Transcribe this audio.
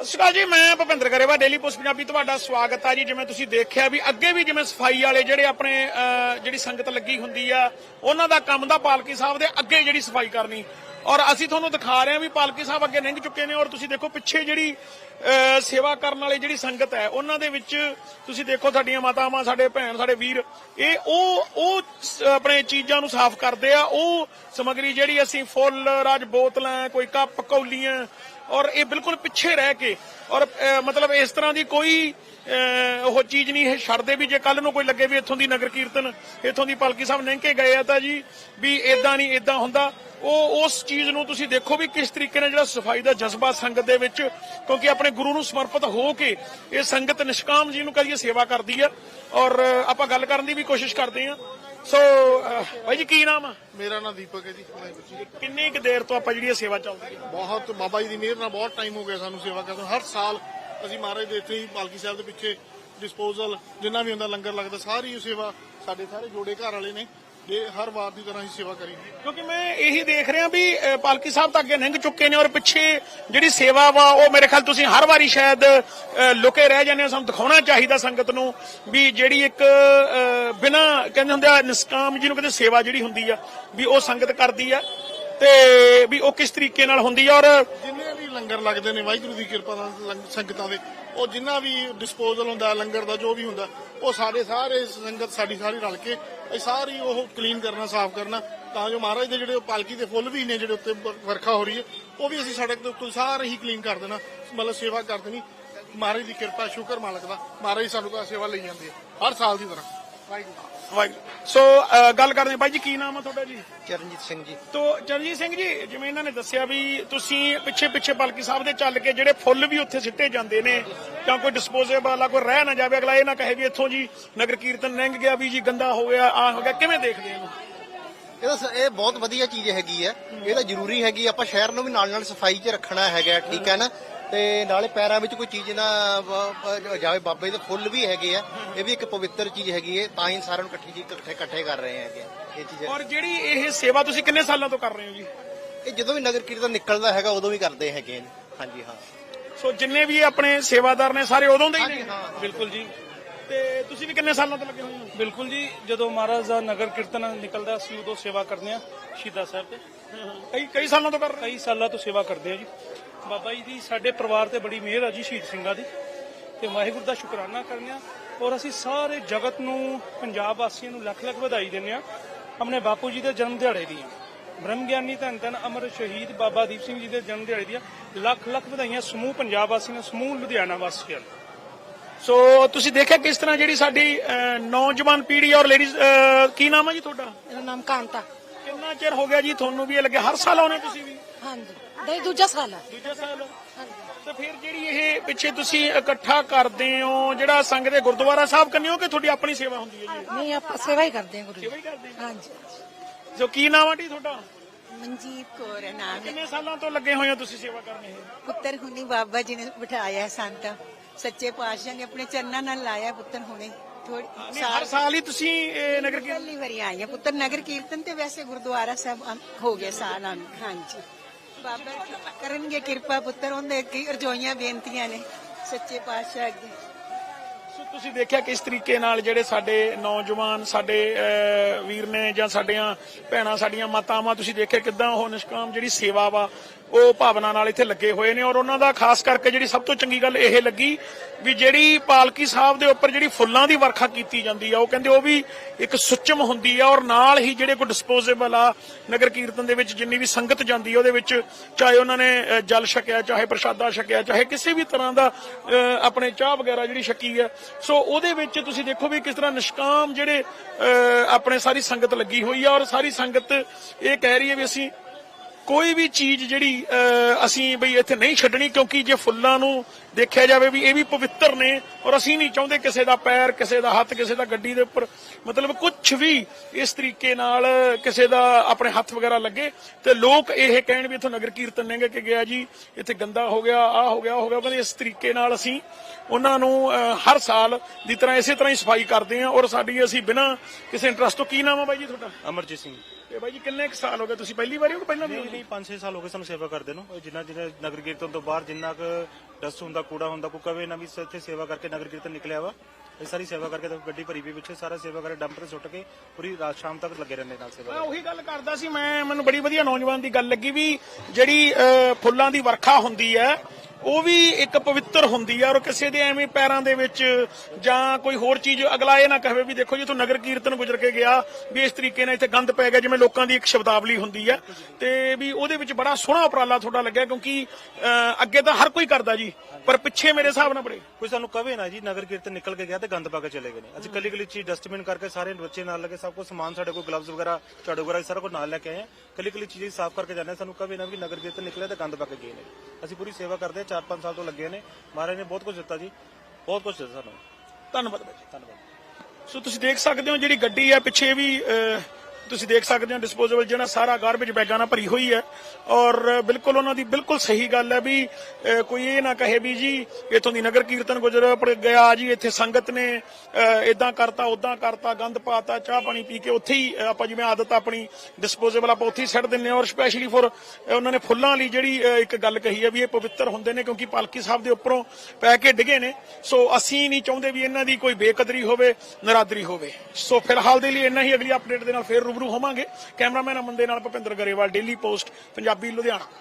ਸਤਿ ਸ਼੍ਰੀ ਅਕਾਲ ਜੀ, ਮੈਂ ਭੁਪਿੰਦਰ ਗਰੇਵਾ ਡੇਲੀ ਪੋਸਟ ਪੰਜਾਬੀ ਤੁਹਾਡਾ ਸਵਾਗਤ ਹੈ ਜੀ। ਜਿਵੇਂ ਤੁਸੀਂ ਦੇਖਿਆ ਵੀ ਅੱਗੇ ਵੀ ਜਿਵੇਂ ਸਫ਼ਾਈ ਵਾਲੇ ਜਿਹੜੇ ਆਪਣੇ ਜਿਹੜੀ ਸੰਗਤ ਲੱਗੀ ਹੁੰਦੀ ਆ, ਉਹਨਾਂ ਦਾ ਕੰਮ ਦਾ ਪਾਲਕੀ ਸਾਹਿਬ ਦੇ ਅੱਗੇ ਜਿਹੜੀ ਸਫ਼ਾਈ ਕਰਨੀ। ਔਰ ਅਸੀਂ ਤੁਹਾਨੂੰ ਦਿਖਾ ਰਹੇ ਹਾਂ ਵੀ ਪਾਲਕੀ ਸਾਹਿਬ ਅੱਗੇ ਲੰਘ ਚੁੱਕੇ ਨੇ ਔਰ ਤੁਸੀਂ ਦੇਖੋ ਪਿੱਛੇ ਜਿਹੜੀ ਸੇਵਾ ਕਰਨ ਵਾਲੀ ਜਿਹੜੀ ਸੰਗਤ ਹੈ, ਉਹਨਾਂ ਦੇ ਵਿੱਚ ਤੁਸੀਂ ਦੇਖੋ ਸਾਡੀਆਂ ਮਾਤਾਵਾਂ, ਸਾਡੇ ਭੈਣ, ਸਾਡੇ ਵੀਰ, ਇਹ ਉਹ ਉਹ ਆਪਣੇ ਚੀਜ਼ਾਂ ਨੂੰ ਸਾਫ਼ ਕਰਦੇ ਆ। ਉਹ ਸਮਗਰੀ ਜਿਹੜੀ ਅਸੀਂ ਫੁੱਲ, ਰਾਜ ਬੋਤਲਾਂ, ਕੋਈ ਕੱਪ, ਕੌਲੀਆਂ ਔਰ ਇਹ ਬਿਲਕੁਲ ਪਿੱਛੇ ਰਹਿ ਕੇ ਔਰ ਮਤਲਬ ਇਸ ਤਰ੍ਹਾਂ ਦੀ ਕੋਈ ਅਹ, ਉਹ ਚੀਜ਼ ਨਹੀਂ ਇਹ ਛੱਡਦੇ ਵੀ ਜੇ ਕੱਲ ਨੂੰ ਕੋਈ ਲੱਗੇ ਵੀ ਇੱਥੋਂ ਦੀ ਨਗਰ ਕੀਰਤਨ ਇੱਥੋਂ ਦੀ ਪਾਲਕੀ ਸਾਹਿਬ ਲੰਘ ਕੇ ਗਏ ਆ ਤਾਂ ਜੀ ਵੀ ਇਦਾਂ ਨਹੀਂ ਇਦਾਂ ਹੁੰਦਾ। ਉਹ ਉਸ ਚੀਜ਼ ਨੂੰ ਤੁਸੀਂ ਦੇਖੋ ਵੀ ਕਿਸ ਤਰੀਕੇ ਨਾਲ ਜਿਹੜਾ ਸਫ਼ਾਈ ਦਾ ਜਜ਼ਬਾ ਸੰਗਤ ਦੇ ਵਿੱਚ ਕਿਉਂਕਿ ਆਪਣੇ ਗੁਰੂ ਨੂੰ ਸਮਰਪਿਤ ਹੋ ਕੇ ਇਹ ਸੰਗਤ ਨਿਸ਼ਕਾਮ ਜੀ ਨੂੰ ਕਰੀਏ ਸੇਵਾ ਕਰਦੀ ਆ। ਔਰ ਆਪਾਂ ਗੱਲ ਕਰਨ ਦੀ ਵੀ ਕੋਸ਼ਿਸ਼ ਕਰਦੇ ਆ। ਸੋ ਅਹ, ਭਾਈ ਜੀ ਕੀ ਨਾਮ ਆ ਮੇਰਾ ਨਾਮ ਦੀਪਕ ਹੈ ਜੀ ਵਾਹਿਗੁਰੂ ਜੀ। ਕਿੰਨੀ ਕੁ ਦੇਰ ਤੋਂ ਆਪਾਂ ਜਿਹੜੀ ਇਹ ਸੇਵਾ ਚੱਲਦੀ ਹੈ ਬਹੁਤ ਬਾਬਾ ਜੀ ਦੀ ਮਿਹਰ ਨਾਲ ਬਹੁਤ ਟਾਈਮ ਹੋ ਗਿਆ ਸਾਨੂੰ ਸੇਵਾ ਕਰਦੇ ਨੂੰ। ਹਰ ਸਾਲ ਅਸੀਂ ਮਹਾਰਾਜ ਦੇ ਇੱਥੇ ਹੀ ਪਾਲਕੀ ਸਾਹਿਬ ਦੇ ਪਿੱਛੇ ਡਿਸਪੋਜ਼ਲ ਜਿੰਨਾ ਵੀ ਹੁੰਦਾ ਲੰਗਰ ਲੱਗਦਾ ਸਾਰੀ ਉਹ ਸੇਵਾ ਸਾਡੇ ਸਾਰੇ ਜੋੜੇ ਘਰ ਵਾਲੇ ਨੇ ਇਹ ਹਰ ਵਾਰ ਦੀ ਤਰ੍ਹਾਂ ਹੀ ਸੇਵਾ ਕਰੀ ਕਿਉਂਕਿ ਮੈਂ ਇਹੀ ਦੇਖ ਰਿਹਾ ਵੀ ਪਾਲਕੀ ਸਾਹਿਬ ਤਾਂ ਅੱਗੇ ਲੰਘ ਚੁੱਕੇ ਨੇ ਔਰ ਪਿੱਛੇ ਜਿਹੜੀ ਸੇਵਾ ਵਾ ਉਹ ਮੇਰੇ ਖਿਆਲ ਤੁਸੀਂ ਹਰ ਵਾਰੀ ਸ਼ਾਇਦ ਲੁਕੇ ਰਹਿ ਜਾਂਦੇ ਹੋ ਸਾਨੂੰ ਦਿਖਾਉਣਾ ਚਾਹੀਦਾ ਸੰਗਤ ਨੂੰ ਵੀ ਜਿਹੜੀ ਇੱਕ ਬਿਨਾਂ ਕਹਿੰਦੇ ਹੁੰਦੇ ਆ ਨਿਸਕਾਮ ਜਿਹਨੂੰ ਕਹਿੰਦੇ ਸੇਵਾ ਜਿਹੜੀ ਹੁੰਦੀ ਆ ਵੀ ਉਹ ਸੰਗਤ ਕਰਦੀ ਆ ਤੇ ਵੀ ਉਹ ਕਿਸ ਤਰੀਕੇ ਨਾਲ ਹੁੰਦੀ ਆ ਔਰ ਲੰਗਰ ਲੱਗਦੇ ਨੇ, ਵਾਹਿਗੁਰੂ ਦੀ ਕਿਰਪਾ ਨਾਲ ਲੰਗ- ਸੰਗਤਾਂ ਦੇ। ਉਹ ਜਿੰਨਾ ਵੀ ਡਿਸਪੋਜ਼ਲ ਹੁੰਦਾ, ਲੰਗਰ ਦਾ ਜੋ ਵੀ ਹੁੰਦਾ, ਉਹ ਸਾਡੇ ਸਾਰੇ ਸੰਗਤ ਸਾਡੀ ਸਾਰੀ ਰਲ ਕੇ ਇਹ ਸਾਰੀ ਉਹ ਕਲੀਨ ਕਰਨਾ, ਸਾਫ਼ ਕਰਨਾ, ਤਾਂ ਜੋ ਮਹਾਰਾਜ ਦੇ ਜਿਹੜੇ ਉਹ ਪਾਲਕੀ ਦੇ ਫੁੱਲ ਵੀ ਨੇ, ਜਿਹੜੇ ਉੱਤੇ ਵਰ- ਵਰਖਾ ਹੋ ਰਹੀ ਹੈ, ਉਹ ਵੀ ਅਸੀਂ ਸੜਕ ਦੇ ਉੱਤੇ ਸਾਰੇ ਹੀ ਕਲੀਨ ਕਰ ਦੇਣਾ, ਮਤਲਬ ਸੇਵਾ ਕਰ ਦੇਣੀ। ਮਹਾਰਾਜ ਦੀ ਕਿਰਪਾ, ਸ਼ੁਕਰ ਮਾਲਕ ਦਾ, ਮਹਾਰਾਜ ਸਾਨੂੰ ਤਾਂ ਸੇਵਾ ਲਈ ਜਾਂਦੀ ਹੈ, ਹਰ ਸਾਲ ਦੀ ਤਰ੍ਹਾਂ। ਵਾਹਿਗੁਰੂ। ਸੋ ਗੱਲ ਕਰਦੇ ਹਾਂ। ਬਾਈ ਜੀ ਕੀ ਨਾਮ ਆ ਤੁਹਾਡਾ ਜੀ? ਚਰਨਜੀਤ ਸਿੰਘ ਜੀ। ਤੋ ਚਰਨਜੀਤ ਸਿੰਘ ਜੀ ਜਿਵੇਂ ਇਹਨਾਂ ਨੇ ਦੱਸਿਆ ਵੀ ਤੁਸੀਂ ਪਿੱਛੇ ਪਿੱਛੇ ਪਾਲਕੀ ਸਾਹਿਬ ਦੇ ਚੱਲ ਕੇ ਜਿਹੜੇ ਫੁੱਲ ਵੀ ਉੱਥੇ ਸਿੱਟੇ ਜਾਂਦੇ ਨੇ ਜਾਂ ਕੋਈ ਡਿਸਪੋਜ਼ੇਬਲ ਵਾਲਾ ਕੋਈ ਰਹਿ ਨਾ ਜਾਵੇ ਅਗਲਾ ਇਹ ਨਾ ਕਹੇ ਵੀ ਇੱਥੋਂ ਜੀ ਨਗਰ ਕੀਰਤਨ ਲੰਘ ਗਿਆ ਵੀ ਜੀ ਗੰਦਾ ਹੋ ਗਿਆ ਆ ਹੋ ਗਿਆ। ਕਿਵੇਂ ਦੇਖਦੇ ਇਹਨੂੰ? ਇਹ ਤਾਂ ਸ- ਇਹ ਬਹੁਤ ਵਧੀਆ ਚੀਜ਼ ਹੈਗੀ ਹੈ ਇਹ ਤਾਂ ਜ਼ਰੂਰੀ ਹੈਗੀ ਆਪਾਂ ਸ਼ਹਿਰ ਨੂੰ ਵੀ ਨਾਲ ਨਾਲ ਸਫ਼ਾਈ 'ਚ ਰੱਖਣਾ ਹੈਗਾ ਠੀਕ ਹੈ ਨਾ? ਤੇ ਨਾਲੇ ਪੈਰਾਂ ਵਿੱਚ ਕੋਈ ਚੀਜ਼ ਨਾ ਜਾਵੇ ਬਾਬੇ ਦੇ ਫੁੱਲ ਵੀ ਹੈਗੇ ਆ। ਇਹ ਵੀ ਇੱਕ ਪਵਿੱਤਰ ਚੀਜ਼ ਹੈਗੀ ਹੈ ਤਾਂ ਹੀ ਸਾਰਿਆਂ ਨੂੰ ਇਕੱਠੀ ਚੀਜ਼ ਇਕੱਠੇ ਇਕੱਠੇ ਕਰ ਰਹੇ ਹੈਗੇ। ਇਹ ਚੀਜ਼। ਔਰ ਜਿਹੜੀ ਇਹ ਸੇਵਾ ਤੁਸੀਂ ਕਿੰਨੇ ਸਾਲਾਂ ਤੋਂ ਕਰ ਰਹੇ ਹੋ ਜੀ? ਇਹ ਜਦੋਂ ਵੀ ਨਗਰ ਕੀਰਤਨ ਨਿਕਲਦਾ ਹੈਗਾ ਉਦੋਂ ਵੀ ਕਰਦੇ ਹੈਗੇ ਨੇ ਹਾਂਜੀ ਹਾਂ। ਸੋ ਜਿੰਨੇ ਵੀ ਆਪਣੇ ਸੇਵਾਦਾਰ ਨੇ ਸਾਰੇ ਉਦੋਂ ਦੇ ਹੀ ਨੇ। ਬਿਲਕੁਲ ਜੀ। ਤੇ ਤੁਸੀਂ ਵੀ ਕਿੰਨੇ ਸਾਲਾਂ ਤੋਂ ਲੱਗੇ ਹੋਏ ਹੋ? ਬਿਲਕੁਲ ਜੀ ਜਦੋਂ ਮਹਾਰਾਜ ਦਾ ਨਗਰ ਕੀਰਤਨ ਨਿਕਲਦਾ ਅਸੀਂ ਉਦੋਂ ਸੇਵਾ ਕਰਦੇ ਹਾਂ ਸ਼ਹੀਦਾਂ ਸਾਹਿਬ ਤੇ। ਕਈ ਕਈ ਸਾਲਾਂ ਤੋਂ ਕਰ ਰਹੇ ਕਈ ਸਾਲਾਂ ਤੋਂ ਸੇਵਾ ਕਰਦੇ ਹਾਂ ਜੀ। ਬਾਬਾ ਜੀ ਦੀ ਸਾਡੇ ਪਰਿਵਾਰ ਤੇ ਬੜੀ ਮਿਹਰ ਆ ਜੀ ਸ਼ਹੀਦ ਸਿੰਘਾਂ ਦੀ। ਤੇ ਵਾਹਿਗੁਰੂ ਦਾ ਸ਼ੁਕਰਾਨਾ ਕਰਨੇ ਆ ਔਰ ਅਸੀਂ ਸਾਰੇ ਜਗਤ ਨੂੰ ਪੰਜਾਬ ਵਾਸੀਆਂ ਨੂੰ ਲੱਖ ਲੱਖ ਵਧਾਈ ਦਿੰਦੇ ਆ ਆਪਣੇ ਬਾਪੂ ਜੀ ਦੇ ਜਨਮ ਦਿਹਾੜੇ ਦੀਆਂ। ਬ੍ਰਹਮ ਗਿਆਨੀ ਧੰਨ ਧੰਨ ਅਮਰ ਸ਼ਹੀਦ ਬਾਬਾ ਦੀਪ ਸਿੰਘ ਜੀ ਦੇ ਜਨਮ ਦਿਹਾੜੇ ਦੀਆਂ। ਲੱਖ ਲੱਖ ਵਧਾਈਆਂ ਸਮੂਹ ਪੰਜਾਬ ਵਾਸੀਆਂ ਨੂੰ ਸਮੂਹ ਲੁਧਿਆਣਾ ਵਾਸੀਆਂ ਨੂੰ। ਸੋ ਤੁਸੀਂ ਦੇਖਿਆ ਕਿਸ ਤਰ੍ਹਾਂ ਜਿਹੜੀ ਸਾਡੀ ਅਹ, ਨੌਜਵਾਨ ਪੀੜ੍ਹੀ ਔਰ ਲੇਡੀਜ਼ ਕੀ ਨਾਮ ਹੈ ਜੀ ਤੁਹਾਡਾ? ਮੇਰਾ ਨਾਮ ਕਾਂਤਾ। ਕਿੰਨਾ ਚਿਰ ਹੋ ਗਿਆ ਜੀ ਤੁਹਾਨੂੰ ਵੀ ਇਹ ਲੱਗਿਆ? ਹਰ ਸਾਲ ਆਉਣੇ ਤੁਸੀਂ ਵੀ? ਹਾਂਜੀ। ਨਹੀਂ ਦੂਜਾ ਸਾਲ ਹੈ ਦੂਜਾ ਸਾਲ ਤੇ ਫਿਰ ਜਿਹੜੀ ਇਹ ਪਿੱਛੇ ਤੁਸੀਂ ਇਕੱਠਾ ਕਰਦੇ ਹੋ ਜਿਹੜਾ ਸੰਘ ਦੇ ਗੁਰਦੁਆਰਾ ਸਾਹਿਬ ਕੰਨੇ ਹੋ ਕਿ ਤੁਹਾਡੀ ਆਪਣੀ ਸੇਵਾ ਹੁੰਦੀ ਹੈ ਜੀ? ਨਹੀਂ ਆਪਾਂ ਸੇਵਾ ਹੀ ਕਰਦੇ ਹਾਂ ਗੁਰੂ ਸੇਵਾ ਦੀ ਹੀ ਕਰਦੇ ਹੋ? ਹਾਂਜੀ। ਸੋ ਕੀ ਨਾਮ ਹੈ ਜੀ ਤੁਹਾਡਾ? ਮਨਜੀਤ ਕੌਰ ਹੈ ਨਾਮ। ਹੈ ਕਿੰਨੇ ਸਾਲਾਂ ਤੋਂ ਲੱਗੇ ਹੋਏ ਹੋ ਤੁਸੀਂ ਸੇਵਾ ਕਰਨ ਇਹ? ਪੁੱਤਰ ਹੁਣੀ ਬਾਬਾ ਜੀ ਨੇ ਬਿਠਾਇਆ ਹੈ ਸੰਤ। ਸੱਚੇ ਪਾਤਸ਼ਾਹ ਨੇ ਆਪਣੇ ਚਰਨਾਂ ਨਾਲ ਲਾਇਆ ਪੁੱਤਰ ਹੁਣੇ। ਥੋੜੀ ਨਹੀਂ, ਹਰ ਸਾਲ ਹੀ ਤੁਸੀਂ ਇਹ ਨਗਰ ਕੀਰਤਨ ਪਹਿਲੀ ਵਾਰੀ ਆਈ ਹੈ ਪੁੱਤਰ। ਨਗਰ ਕੀਰਤਨ ਤੇ ਵੈਸੇ ਗੁਰਦੁਆਰਾ ਸਾਹਿਬ ਹੋ ਗਏ ਸਾਲਾਂ ਨੂੰ ਹਾਂਜੀ। ਬਾਬਾ ਕਰਨਗੇ ਕਿਰਪਾ ਪੁੱਤਰ ਉਹਦੇ ਕੀ ਰਜੋਈਆਂ ਬੇਨਤੀਆਂ ਨੇ ਸੱਚੇ ਪਾਤਸ਼ਾਹ ਅੱਗੇ। ਸੋ ਤੁਸੀਂ ਦੇਖਿਆ ਕਿਸ ਤਰੀਕੇ ਨਾਲ ਜਿਹੜੇ ਸਾਡੇ ਨੌਜਵਾਨ ਸਾਡੇ ਅਹ, ਵੀਰ ਨੇ ਜਾਂ ਸਾਡੀਆਂ ਭੈਣਾਂ ਸਾਡੀਆਂ ਮਾਤਾਵਾਂ ਤੁਸੀਂ ਦੇਖਿਆ ਕਿਦਾਂ ਉਹ ਨਿਸ਼ਕਾਮ ਜਿਹੜੀ ਸੇਵਾ ਵਾ ਉਹ ਭਾਵਨਾ ਨਾਲ ਇੱਥੇ ਲੱਗੇ ਹੋਏ ਨੇ ਔਰ ਉਹਨਾਂ ਦਾ ਖਾਸ ਕਰਕੇ ਜਿਹੜੀ ਸਭ ਤੋਂ ਚੰਗੀ ਗੱਲ ਇਹ ਲੱਗੀ ਵੀ ਜਿਹੜੀ ਪਾਲਕੀ ਸਾਹਿਬ ਦੇ ਉੱਪਰ ਜਿਹੜੀ ਫੁੱਲਾਂ ਦੀ ਵਰਖਾ ਕੀਤੀ ਜਾਂਦੀ ਆ ਉਹ ਕਹਿੰਦੇ ਉਹ ਵੀ ਇੱਕ ਸੁੱਚਮ ਹੁੰਦੀ ਆ ਔਰ ਨਾਲ ਹੀ ਜਿਹੜੇ ਕੋਈ ਡਿਸਪੋਜ਼ੇਬਲ ਆ ਨਗਰ ਕੀਰਤਨ ਦੇ ਵਿੱਚ ਜਿੰਨੀ ਵੀ ਸੰਗਤ ਜਾਂਦੀ ਆ ਉਹਦੇ ਵਿੱਚ ਚਾਹੇ ਉਹਨਾਂ ਨੇ ਜਲ ਛਕਿਆ ਚਾਹੇ ਪ੍ਰਸ਼ਾਦਾ ਛਕਿਆ ਚਾਹੇ ਕਿਸੇ ਵੀ ਤਰ੍ਹਾਂ ਦਾ ਅਹ, ਆਪਣੇ ਚਾਹ ਵਗੈਰਾ ਜਿਹੜੀ ਛਕੀ ਆ। ਸੋ ਉਹਦੇ ਵਿੱਚ ਤੁਸੀਂ ਦੇਖੋ ਵੀ ਕਿਸ ਤਰ੍ਹਾਂ ਨਿਸ਼ਕਾਮ ਜਿਹੜੇ ਅਹ, ਆਪਣੇ ਸਾਰੀ ਸੰਗਤ ਲੱਗੀ ਹੋਈ ਆ ਔਰ ਸਾਰੀ ਸੰਗਤ ਇਹ ਕਹਿ ਰਹੀ ਹੈ ਵੀ ਅਸੀਂ ਕੋਈ ਵੀ ਚੀਜ਼ ਜਿਹੜੀ ਅਹ, ਅਸੀਂ ਬਈ ਇੱਥੇ ਨਹੀਂ ਛੱਡਣੀ ਕਿਉਂਕਿ ਜੇ ਫੁੱਲਾਂ ਨੂੰ ਦੇਖਿਆ ਜਾਵੇ ਵੀ ਇਹ ਵੀ ਪਵਿੱਤਰ ਨੇ ਔਰ ਅਸੀਂ ਨਹੀਂ ਚਾਹੁੰਦੇ ਕਿਸੇ ਦਾ ਪੈਰ ਕਿਸੇ ਦਾ ਹੱਥ ਕਿਸੇ ਦਾ ਗੱਡੀ ਦੇ ਉੱਪਰ ਮਤਲਬ ਕੁਝ ਵੀ ਇਸ ਤਰੀਕੇ ਨਾਲ ਕਿਸੇ ਦਾ ਆਪਣੇ ਹੱਥ ਵਗੈਰਾ ਲੱਗੇ। ਤੇ ਲੋਕ ਇਹ ਕਹਿਣ ਵੀ ਇੱਥੋਂ ਨਗਰ ਕੀਰਤਨ ਨੇਗੇ ਕਿ ਗਿਆ ਜੀ ਇੱਥੇ ਗੰਦਾ ਹੋ ਗਿਆ ਆ ਹੋ ਗਿਆ ਹੋ ਗਿਆ। ਬਸ ਇਸ ਤਰੀਕੇ ਨਾਲ ਅਸੀਂ ਉਹਨਾਂ ਨੂੰ ਹਰ ਸਾਲ ਦੀ ਤਰ੍ਹਾਂ ਇਸੇ ਤਰ੍ਹਾਂ ਹੀ ਸਫ਼ਾਈ ਕਰਦੇ ਹਾਂ ਔਰ ਸਾਡੀ ਅਸੀਂ ਬਿਨਾਂ ਕਿਸੇ ਇੰਟਰਸਟ ਤੋਂ ਕੀ ਨਾਮ ਆ ਬਾਈ ਜੀ ਤੁਹਾਡਾ? ਅਮਰਜੀਤ ਸਿੰਘ। ਤੇ ਬਾਈ ਜੀ ਕਿੰਨੇ ਕੁ ਸਾਲ ਹੋ ਗਏ? ਤੁਸੀਂ ਪਹਿਲੀ ਵਾਰੀ ਹੋ ਕਿ ਪਹਿਲਾਂ ਵੀ ਨਹੀਂ ਨਹੀਂ 5-6 ਸਾਲ ਹੋ ਗਏ ਸਾਨੂੰ ਸੇਵਾ ਕਰਦੇ ਨੂੰ। ਜਿੰਨਾ ਜਿੰਨਾ ਨਗਰ ਕੀਰਤਨ ਤੋਂ ਬਾਹਰ ਜਿੰਨਾ ਕੁ ਡਸਟ ਹੁੰਦਾ ਕੂੜਾ ਹੁੰਦਾ ਕੋਈ ਕਵੇ ਨਾ ਵੀ ਸ- ਇੱਥੇ ਸੇਵਾ ਕਰਕੇ ਨਗਰ ਕੀਰਤਨ ਨਿਕਲਿਆ ਵਾ। ਇਹ ਸਾਰੀ ਸੇਵਾ ਕਰਕੇ ਤਾਂ ਗੱਡੀ ਭਰੀ ਵੀ ਪਿੱਛੇ ਸਾਰਾ ਸੇਵਾ ਕਰਕੇ ਡੰਪ ਤੇ ਸੁੱਟ ਕੇ ਪੂਰੀ ਰਾਤ ਸ਼ਾਮ ਤੱਕ ਲੱਗੇ ਰਹਿੰਦੇ ਨਾਲ ਸੇਵਾ ਮੈਂ ਉਹੀ ਗੱਲ ਕਰਦਾ ਸੀ ਮੈਂ ਮੈਨੂੰ ਬੜੀ ਵਧੀਆ ਨੌਜਵਾਨ ਦੀ ਗੱਲ ਲੱਗੀ ਵੀ ਜਿਹੜੀ ਅਹ, ਫੁੱਲਾਂ ਦੀ ਵਰਖਾ ਹੁੰਦੀ ਹੈ ਉਹ ਵੀ ਇੱਕ ਪਵਿੱਤਰ ਹੁੰਦੀ ਹੈ ਔਰ ਕਿਸੇ ਦੇ ਐਵੇਂ ਪੈਰਾਂ ਦੇ ਵਿੱਚ ਜਾਂ ਕੋਈ ਹੋਰ ਚੀਜ਼ ਅਗਲਾ ਇਹ ਨਾ ਕਹੇ ਵੀ ਦੇਖੋ ਜੀ ਤੂੰ ਨਗਰ ਕੀਰਤਨ ਗੁਜ਼ਰ ਕੇ ਗਿਆ ਵੀ ਇਸ ਤਰੀਕੇ ਨਾਲ ਇੱਥੇ ਗੰਦ ਪੈ ਗਿਆ ਜਿਵੇਂ ਲੋਕਾਂ ਦੀ ਇੱਕ ਸ਼ਬਦਾਵਲੀ ਹੁੰਦੀ ਹੈ ਤੇ ਵੀ ਉਹਦੇ ਵਿੱਚ ਬੜਾ ਸੋਹਣਾ ਉਪਰਾਲਾ ਤੁਹਾਡਾ ਲੱਗਿਆ ਕਿਉਂਕਿ ਅਹ, ਅੱਗੇ ਤਾਂ ਹਰ ਕੋਈ ਕਰਦਾ ਜੀ। ਪਰ ਪਿੱਛੇ ਮੇਰੇ ਹਿਸਾਬ ਨਾਲ ਬੜੇ ਕੋਈ ਸਾਨੂੰ ਕਵੇ ਨਾ ਜੀ ਨਗਰ ਕੀਰਤਨ ਨਿਕਲ ਕੇ ਗਿਆ ਤੇ ਗੰਦ ਪਾ ਕੇ ਚਲੇ ਗਏ ਨੇ। ਅਸੀਂ ਕੱਲੀ ਕੱਲੀ ਚੀਜ਼ ਡਸਟਬਿਨ ਕਰਕੇ ਸਾਰੇ ਬੱਚੇ ਨਾਲ ਲੱਗੇ ਸਭ ਕੁਝ ਸਮਾਨ ਸਾਡੇ ਕੋਲ ਗਲਵਜ਼ ਵਗੈਰਾ ਝਾੜੂ ਵਗੈਰਾ ਸਾਰਾ ਕੁਝ ਨਾਲ ਲੈ ਕੇ ਆਏ ਹਾਂ ਕੱਲੀ ਕੱਲੀ ਚੀਜ਼ ਸਾਫ਼ ਕਰਕੇ ਜਾਂਦੇ। ਸਾਨੂੰ ਕਵੇ ਨਾ ਵੀ ਨਗਰ ਕੀਰਤਨ ਨਿਕਲਿਆ ਤੇ ਗੰਦ ਪਾ ਕੇ ਗਏ ਨੇ। ਅਸੀਂ ਪੂਰੀ ਸੇਵਾ ਕਰਦੇ ਹਾਂ 4-5 ਸਾਲ ਤੋਂ ਲੱਗੇ ਨੇ। ਮਹਾਰਾਜ ਨੇ ਬਹੁਤ ਕੁਝ ਦਿੱਤਾ ਜੀ। ਬਹੁਤ ਕੁਝ ਦਿੱਤਾ ਸਾਨੂੰ। ਧੰਨਵਾਦ ਬਾਈ ਜੀ। ਧੰਨਵਾਦ। ਸੋ ਤੁਸੀਂ ਦੇਖ ਸਕਦੇ ਹੋ ਜਿਹੜੀ ਗੱਡੀ ਹੈ ਪਿੱਛੇ ਵੀ ਤੁਸੀਂ ਦੇਖ ਸਕਦੇ ਹੋ ਡਿਸਪੋਜ਼ੇਬਲ ਜਿਹੜਾ ਸਾਰਾ ਗਾਰਬੇਜ ਬੈਗਾਂ ਨਾਲ ਭਰੀ ਹੋਈ ਹੈ। ਔਰ ਬਿਲਕੁਲ ਉਹਨਾਂ ਦੀ ਬਿਲਕੁਲ ਸਹੀ ਗੱਲ ਹੈ ਵੀ ਕੋਈ ਇਹ ਨਾ ਕਹੇ ਵੀ ਜੀ, ਇਥੋਂ ਦੀ ਨਗਰ ਕੀਰਤਨ ਗੁਜ਼ਰ ਪੜ ਗਿਆ ਜੀ, ਇੱਥੇ ਸੰਗਤ ਨੇ ਇਦਾਂ ਕਰਤਾ ਉਦਾਂ ਕਰਤਾ, ਗੰਦ ਪਾਤਾ, ਚਾਹ ਪਾਣੀ ਪੀ ਕੇ ਉੱਥੇ ਹੀ ਆਪਾਂ ਜਿਵੇਂ ਆਦਤ ਆਪਣੀ ਡਿਸਪੋਜ਼ੇਬਲ ਆਪਾਂ ਉੱਥੇ ਹੀ ਛੱਡ ਦਿੰਨੇ ਹਾਂ। ਔਰ ਸਪੈਸ਼ਲੀ ਫੋਰ ਉਹਨਾਂ ਨੇ ਫੁੱਲਾਂ ਲਈ ਜਿਹੜੀ ਇੱਕ ਗੱਲ ਕਹੀ ਹੈ ਵੀ ਇਹ ਪਵਿੱਤਰ ਹੁੰਦੇ ਨੇ ਕਿਉਂਕਿ ਪਾਲਕੀ ਸਾਹਿਬ ਦੇ ਉੱਪਰੋਂ ਪੈ ਕੇ ਡਿੱਗੇ ਨੇ। ਸੋ ਅਸੀਂ ਨਹੀਂ ਚਾਹੁੰਦੇ ਵੀ ਇਹਨਾਂ ਦੀ ਕੋਈ ਬੇਕਦਰੀ ਹੋਵੇ, ਨਰਾਦਰੀ ਹੋਵੇ। ਸੋ ਫਿਲਹਾਲ ਦੇ ਲਈ ਇੰਨਾ ਹੀ। ਅਗਲੀ ਅਪਡੇਟ ਦੇ ਨਾਲ ਫੇਰ ਰੂਬਰੂ ਹੋਵਾਂਗੇ। ਕੈਮਰਾਮੈਨ ਅਮਨ ਦੇ ਨਾਲ ਭੁਪਿੰਦਰ ਗਰੇਵਾਲ ਡੇਲੀ ਪੋਸਟ ਪੰਜਾਬੀ ਲੁਧਿਆਣਾ।